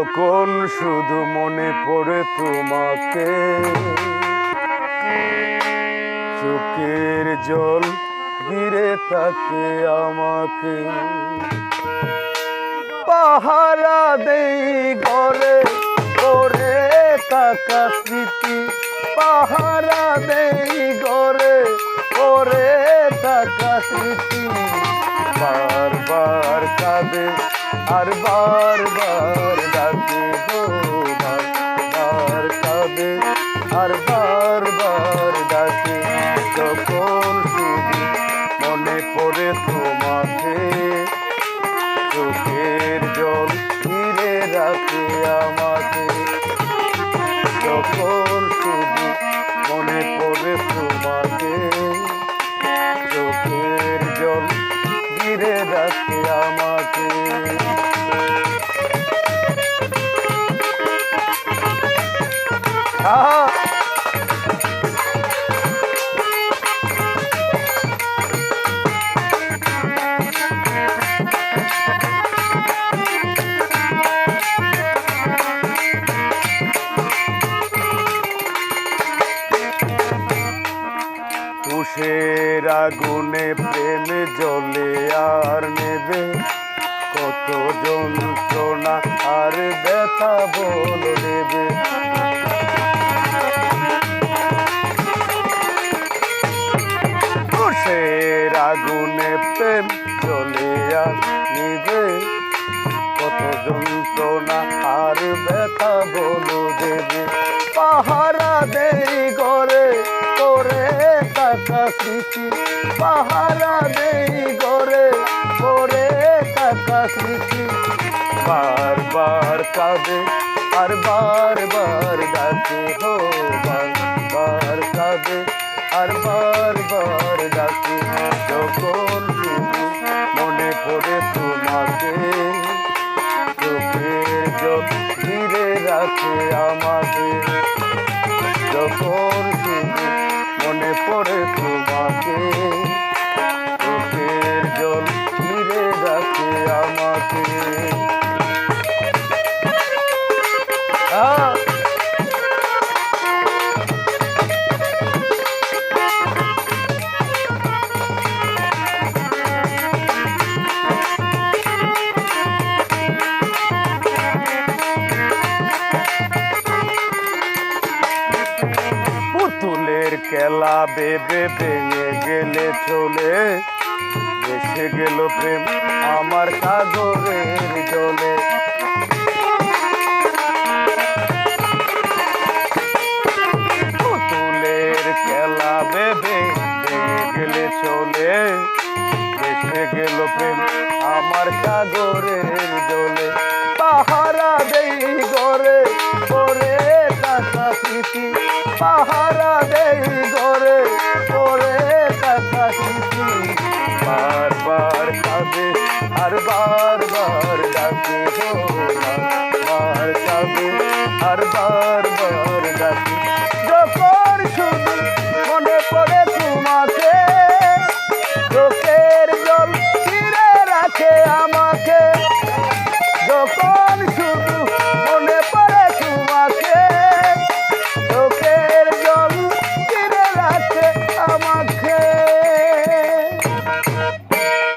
যখন শুধু মনে পড়ে তোমাকে, চোখের জল ঘিরে থাকে আমাকে। পাহারা দেই ঘরে করে থাকা স্মৃতি। পাহারা দেই ঘরে করে থাকা স্মৃতি। বারবার কাঁদে আর বারবার ডাকে গো বারবার আর বারবার ডাকে যখন শুধু মনে পড়ে তোমাকে চোখের জল ঘিরে রাখে আমাকে। যখন আগুনে প্রেম প্রেম জলে আর নিবে কত যন্ত্রণা আর ব্যথা বল দেবে। পাহারা দেই করে করে টাকা স্মৃতি। পাহারা দেই করে করে টাকা স্মৃতি। বারবার কাঁদে আর বারবার ডাকে। হো, বারবার কাঁদে আর বারবার পুতুলের খেলা বেবে ভেঙে গেলে চলে। এসে গেল প্রেম আমার সাগরের জলে। পুতুলের খেলা বেবে ভেঙে গেলে চলে। এসে গেল প্রেম আমার সাগরের জলে। পাহারা দেই গরে স্মৃতি পাহারা দেই ঘরে বারবার আর বার